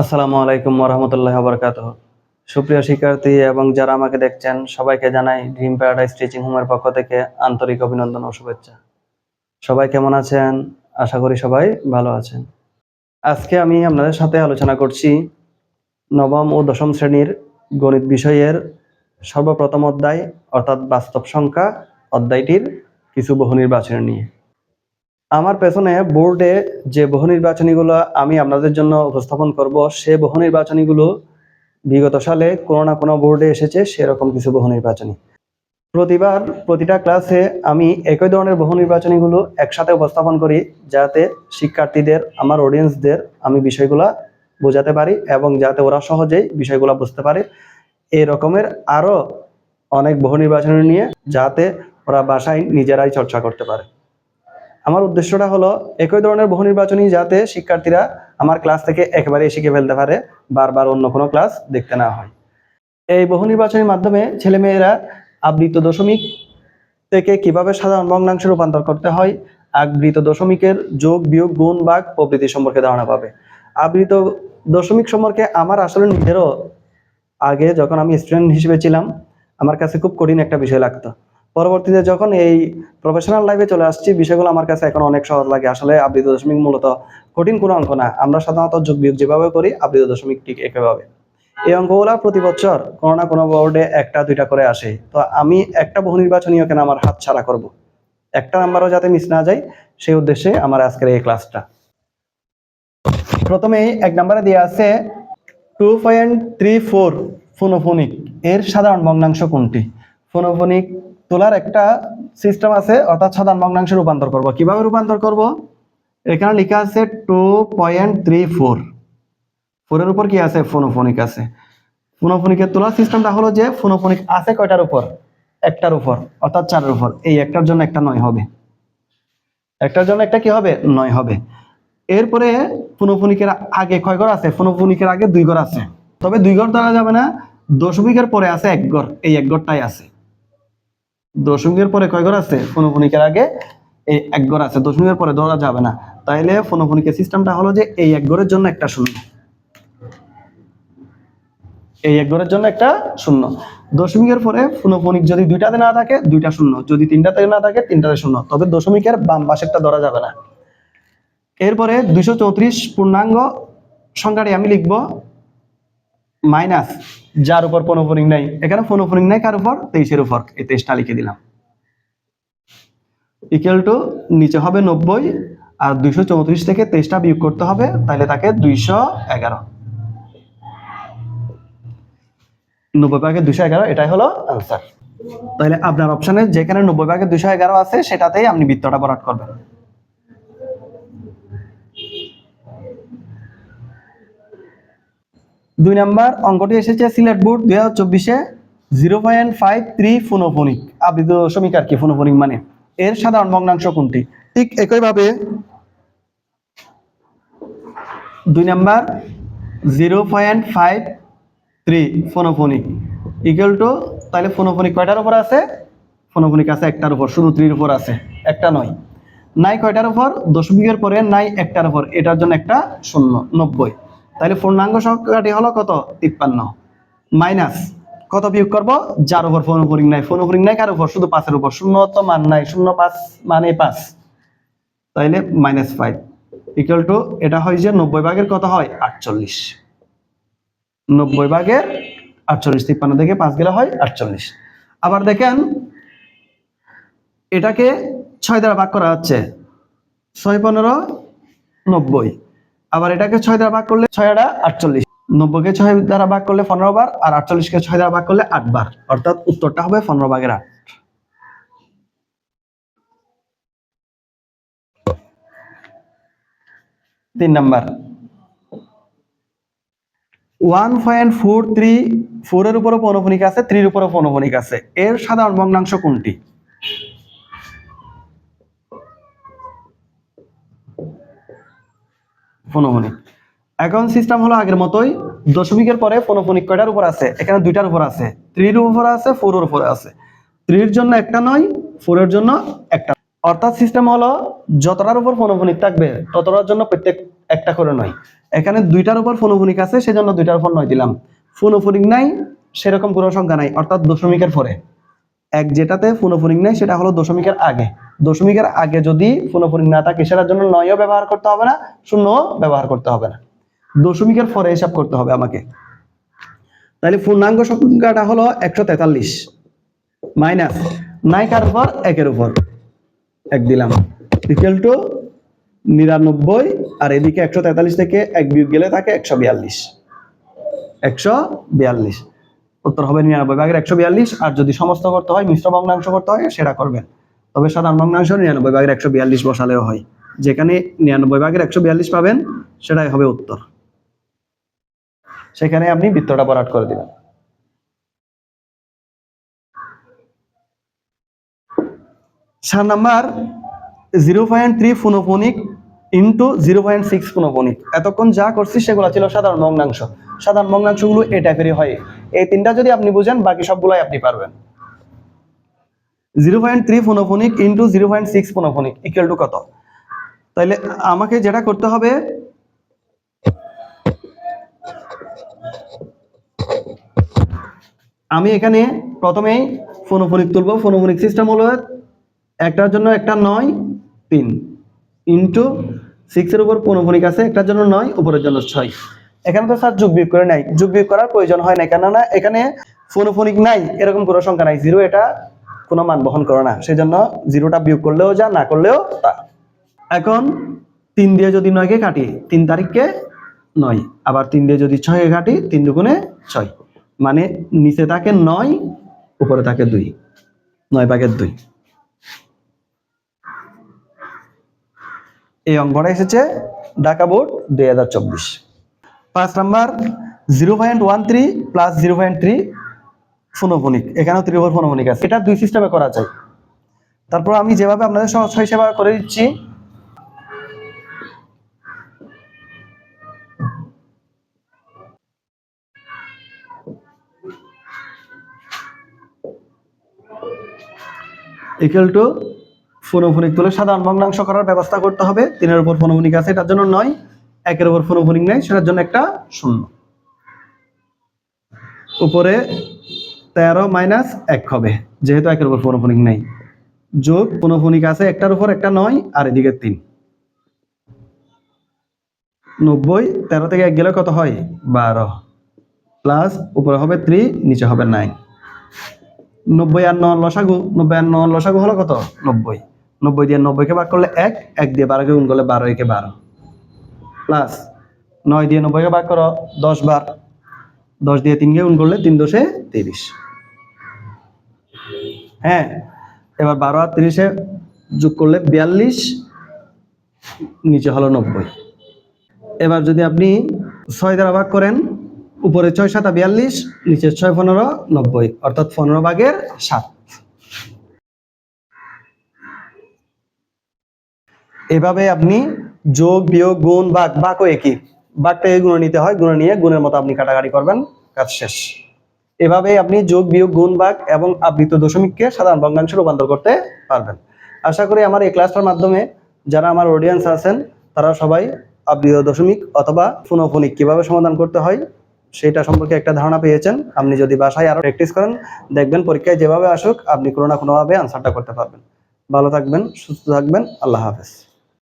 আসসালামু আলাইকুম রহমতুল্লাহ বরকাত সুপ্রিয় শিক্ষার্থী এবং যারা আমাকে দেখছেন, সবাইকে জানাই ড্রিম প্যারাডাইস টিচিং হোমের পক্ষ থেকে আন্তরিক অভিনন্দন ও শুভেচ্ছা। সবাই কেমন আছেন? আশা করি সবাই ভালো আছেন। আজকে আমি আপনাদের সাথে আলোচনা করছি নবম ও দশম শ্রেণির গণিত বিষয়ের সর্বপ্রথম অধ্যায়, অর্থাৎ বাস্তব সংখ্যা অধ্যায়টির কিছু বহু নির্বাচন নিয়ে। আমার পেছনে বোর্ডে যে বহু নির্বাচনীগুলো আমি আপনাদের জন্য উপস্থাপন করব, সে বহু নির্বাচনীগুলো বিগত সালে কোনো না কোনো বোর্ডে এসেছে, সেরকম কিছু বহু নির্বাচনী। প্রতিবার প্রতিটা ক্লাসে আমি একই ধরনের বহু নির্বাচনীগুলো একসাথে উপস্থাপন করি, যাতে শিক্ষার্থীদের, আমার অডিয়েন্সদের আমি বিষয়গুলা বোঝাতে পারি এবং যাতে ওরা সহজেই বিষয়গুলো বুঝতে পারে। এই রকমের আরও অনেক বহু নির্বাচনী নিয়ে যাতে ওরা বাসায় নিজেরাই চর্চা করতে পারে। আমার উদ্দেশ্যটা হলো, একই ধরনের বহু নির্বাচনী যাতে শিক্ষার্থীরা আমার ক্লাস থেকে একেবারেই শিখে ফেলতে পারে, বারবার অন্য কোনো ক্লাস দেখতে না হয়। এই বহু নির্বাচনের মাধ্যমে ছেলেমেয়েরা আবৃত দশমিক থেকে কীভাবে সাধারণ ভগ্নাংশে রূপান্তর করতে হয়, আবৃত দশমিকের যোগ, বিয়োগ, গুণ ভাগ প্রভৃতি সম্পর্কে ধারণা পাবে। আবৃত দশমিক সম্পর্কে আমার আসলে নিজেরও আগে যখন আমি স্টুডেন্ট হিসেবে ছিলাম, আমার কাছে খুব কঠিন একটা বিষয় লাগতো। পরবর্তীতে যখন এই প্রফেশনাল লাইফে চলে আসছি, বিষয়গুলো আমার কাছে এখন অনেক সহজ লাগে। আসলে আবৃত দশমিক মূলত কঠিন কোনো অঙ্ক না। আমরা সাধারণত যোগ বিয়োগ যেভাবে করি, আবৃত দশমিক ঠিক একইভাবে। এই অঙ্কগুলো প্রতি বছর কোনো না কোনো বোর্ডে একটা, দুইটা করে আসে। তো আমি একটা বহু নির্বাচনীয় কেন আমার হাত ছাড়া করব? একটা নাম্বারও যাতে মিস না যায়, সেই উদ্দেশ্যে আমার আজকের এই ক্লাসটা প্রথমেই এক নাম্বারে দেওয়া আছে টু পয়েন্ট থ্রি ফোর ফোনোফোনিক এর সাধারণ ভগ্নাংশ কোনটি? ফোনোফোনিক তোলার একটা সিস্টেম আছে, অর্থাৎ সাধারণ ভগ্নাংশে রূপান্তর করব। কীভাবে রূপান্তর করব? এখানে লেখা আছে টু পয়েন্ট থ্রি ফোর ফোরের উপর কি আছে? ফোনোফোনিক আছে। ফোনোফোনিকের তোলার সিস্টেমটা হলো যে, ফোনোফোনিক আছে কয়টার উপর? একটার উপর, অর্থাৎ চারের উপর। এই একটার জন্য একটা নয় হবে। একটার জন্য একটা কি হবে? নয় হবে। এরপরে ফোনোফোনিকের আগে কয় ঘর আছে? ফোনোফোনিকের আগে দুই ঘর আছে। তবে দুই ঘর ধরা যাবে না। দশমিকের পরে আছে এক ঘর। এই এক ঘরটাই আছে। দশমিকের পরে কয় ঘর আছে? ফোনোফোনিকের আগে এই এক ঘর আছে। দশমিকের পরে ধরা যাবে না। তাইলে ফোনোফোনিকের সিস্টেমটা হলো যে এই এক ঘরের জন্য একটা শূন্য। এই এক ঘরের জন্য একটা শূন্য। দশমিকের পরে ফোনোফোনিক যদি দুইটাতে না থাকে, দুইটা শূন্য। যদি তিনটাতে না থাকে, তিনটাতে শূন্য। তবে দশমিকের বাম পাশেরটা ধরা যাবে না। এরপরে দুইশো চৌত্রিশ পূর্ণাঙ্গ সংখ্যাটি আমি লিখব মাইনাস যার উপর ফোনোফোনিক নাই। এখানে ফোনোফোনিক নাই, কার উপর? তেইশের উপর। এই তেইশটা লিখে দিলাম। ইকুয়াল টু নিচে হবে নব্বই, আর দুইশো চৌত্রিশ থেকে তেইশটা বিয়োগ করতে হবে, তাহলে তাকে দুইশো এগারো। নব্বই ভাগের দুশো এগারো, এটাই হলো আনসার তাহলে আপনার অপশনে যেখানে নব্বই ভাগের দুশো এগারো আছে, সেটাতেই আপনি বৃত্তটা ভরাট করবেন। দুই নাম্বার অঙ্কটি এসেছে সিলেট বোর্ড দুই হাজার চব্বিশে জিরো পয়েন্ট ফাইভ থ্রি ফোনোফোনিক। আবৃত দশমিক আর কি ফোনোফোনিক মানে? এর সাধারণ ভগ্নাংশ কোনটি? ঠিক একইভাবে দুই number zero point five three ফোনোফোনিক। Equal to তাহলে ফোনোফোনিক কয়টার উপর আছে? ফোনোফোনিক আছে একটার উপর, শুধু থ্রির উপর আছে, একটা নয়। নাই কয়টার উপর? দশমিকের পরে নাই একটার উপর, এটার জন্য একটা শূন্য, নব্বই। তাহলে পূর্ণাঙ্গ সংখ্যাটি হলো কত? তিপ্পান্ন। মাইনাস কত বিয়োগ করব? যার উপর ফোনোফোনিক নাই। ফোনোফোনিক নাই কার উপর? শুধু পাঁচের উপর। শূন্য তো মান নাই। শূন্য পাঁচ মানে পাঁচ। তাইলে মাইনাস ফাইভ ইকুয়াল টু এটা হয় যে নব্বই ভাগের কত হয়? আটচল্লিশ। নব্বই ভাগের আটচল্লিশ। তিপ্পান্ন থেকে পাঁচ গেলে হয় আটচল্লিশ। আবার দেখেন, এটাকে ছয় দ্বারা ভাগ করা হচ্ছে। ছয় পনেরো নব্বই। আবার এটাকে ছয় দ্বারা ভাগ করলে ছয় আটা আটচল্লিশ। নব্বইকে ছয় দ্বারা ভাগ করলে পনেরো বার, আর আটচল্লিশকে ছয় দ্বারা ভাগ করলে আট বার। অর্থাৎ উত্তরটা হবে পনেরো ভাগের আট। তিন number. One point four three, ফোরের উপরে পৌনফনিক আছে, থ্রির উপরে পৌনফনিক আছে। এর সাধারণ ভগ্নাংশ কোনটি? ফোনোফোনিক এখন সিস্টেম হলো আগের মতোই, দশমিকের পরে ফোনোফোনিক কয়টার উপর আছে? এখানে দুইটার উপর আছে। থ্রির উপর আছে ফোরের উপরে আছে। থ্রির জন্য একটা নয় ফোরের জন্য একটা। অর্থাৎ সিস্টেম হলো যতটার উপর ফোনোফোনিক থাকবে, ততটার জন্য প্রত্যেক একটা করে নয়। এখানে দুইটার উপর ফোনোফোনিক আছে, সেজন্য দুইটার উপর নয় দিলাম। ফোনোফোনিক নাই, সেরকম কোনো সংখ্যা নাই, অর্থাৎ দশমিকের পরে। এক যেটাতে ফোনোফোনিক নাই, সেটা হলো দশমিকের আগে। দশমিকের আগে যদি ফোনোফোনিক না থাকে, সেটার জন্য নয়ও ব্যবহার করতে হবে না, শূন্যও ব্যবহার করতে হবে না। দশমিকের পরে হিসাব করতে হবে আমাকে। তাহলে পূর্ণাঙ্গ সংখ্যাটা হলো একশো তেতাল্লিশ। মাইনাস নাইকার উপর একের উপর। এক দিলাম। ইকুয়াল টু নিরানব্বই, আর এদিকে একশো তেতাল্লিশ থেকে এক বিয়োগ গেলে থাকে একশো বিয়াল্লিশ। একশো বিয়াল্লিশ। উত্তর হবে নিরানব্বই ভাগের একশো বিয়াল্লিশ, আর যদি সমস্ত করতে হয়, মিশ্র ভগ্নাংশ করতে হয়, সেটা করবেন। তবে সাধারণ ভগ্নাংশ নিরানব্বই ভাগের একশো বিয়াল্লিশ বসালেও হয়। যেখানে নিরানব্বই ভাগের একশো বিয়াল্লিশ পাবেন, সেটাই হবে উত্তর। সেখানে আপনি বৃত্তটা বরাট করে দিবেন। সাত নাম্বার, জিরো পয়েন্ট থ্রি ফোনোফোনিক ইন্টু জিরো পয়েন্ট সিক্স ফোনোফোনিক। এতক্ষণ যা করছি, সেগুলো ছিল সাধারণ ভগ্নাংশ সাধারণ ভগ্নাংশগুলো এই টাইপেরই হয়। এই তিনটা যদি আপনি বুঝেন, বাকি সবগুলাই আপনি পারবেন। জিরো পয়েন্ট থ্রি ফোনোফোনিক ইন্টু জিরো পয়েন্ট সিক্স ফোনোফোনিক ইকুয়াল টু কত? তাইলে আমাকে যেটা করতে হবে, আমি এখানে প্রথমেই ফোনোফোনিক তুলবো। ফোনোফোনিক সিস্টেম হলো একটার জন্য একটা নয়, তিন। ইন্টু সিক্সের উপর পৌনফোনিক আছে, একটার জন্য নয়, উপরের জন্য ছয়। এখানে তো স্যার যোগ বিয়োগ করে নাই। যোগ বিয়োগ করার প্রয়োজন হয় না কেননা এখানে ফোনোফোনিক নাই, এরকম কোনো সংখ্যা নাই। জিরো এটা কোনো মান বহন করে না। সেই জন্য জিরোটা বিয়োগ করলেও যা, না করলেও তা। এখন তিন দিয়ে যদি নয়কে কাটি, তিন তারিখকে নয়। আবার তিন দিয়ে যদি ছয়কে কাটি, তিন দুগুণে ছয়। মানে নিচে থাকে নয়, উপরে থাকে দুই। নয় ভাগের দুই। এই অঙ্কটা এসেছে ঢাকা বোর্ড দুই হাজার চব্বিশ। পাঁচ number zero point one three plus zero point three ফোনোফোনিক, এখানেও ত্রিভুজ ফোনোফোনিক আছে। এটা দুই সিস্টেমে করা যায়। তারপর আমি যেভাবে আপনাদের সহজ সেবা করে দিচ্ছি ইকুয়াল টু ফোনোফোনিক তুলে সাধারণ ভগ্নাংশ করার ব্যবস্থা করতে হবে। তিনের উপর ফোনোফোনিক আছে, এটার জন্য নয়। একের উপর ফোনোফোনিক নেই, সেটার জন্য একটা শূন্য। উপরে তেরো মাইনাস এক হবে। যেহেতু একের উপর ফোনোফোনিক নেই। যোগ ফোনোফোনিক আছে একটার উপর, একটা নয়, আর এদিকে তিন। নব্বই, তেরো থেকে এক গেলে কত হয়? বারো। প্লাস উপরে হবে থ্রি নিচে হবে নাইন নব্বই আর নয় লসাগু, নব্বই আর নয় লসাগু হলো কত? নব্বই। নব্বই দিয়ে নব্বইকে ভাগ করলে এক এক দিয়ে বারোকে গুণ করলে বারো, একে বারো। প্লাস নয় দিয়ে নব্বইকে ভাগ করো, দশ বার। দশ দিয়ে তিনকে গুণ করলে তিন দশে তিরিশ। হ্যাঁ এবার বারো আর তিরিশে যোগ করলে বিয়াল্লিশ, নিচে হলো নব্বই। এবার যদি আপনি ছয় দ্বারা ভাগ করেন, উপরে ছয় সাতা বিয়াল্লিশ, নিচে ছয় পনেরো নব্বই, অর্থাৎ পনেরো ভাগের সাত। এভাবে আপনি যোগ, বিয়োগ, গুণ বাঘ ভাগও একই ভাগটাকে গুণে নিতে হয়, গুণে নিয়ে গুণের মতো আপনি কাটাকাটি করবেন, কাজ শেষ। এভাবে আপনি যোগ, বিয়োগ, গুণ, ভাগ এবং আবৃত দশমিককে সাধারণ ভগ্নাংশে রূপান্তর করতে পারবেন। আশা করি আমার এই ক্লাসটার মাধ্যমে যারা আমার অডিয়েন্স আছেন, তারা সবাই আবৃত দশমিক অথবা ফোনোফোনিক কীভাবে সমাধান করতে হয়, সেটা সম্পর্কে একটা ধারণা পেয়েছেন। আপনি যদি বাসায় আরও প্র্যাকটিস করেন, দেখবেন পরীক্ষায় যেভাবে আসুক, আপনি কোনো না কোনোভাবে আনসারটা করতে পারবেন। ভালো থাকবেন, সুস্থ থাকবেন, আল্লাহ হাফেজ।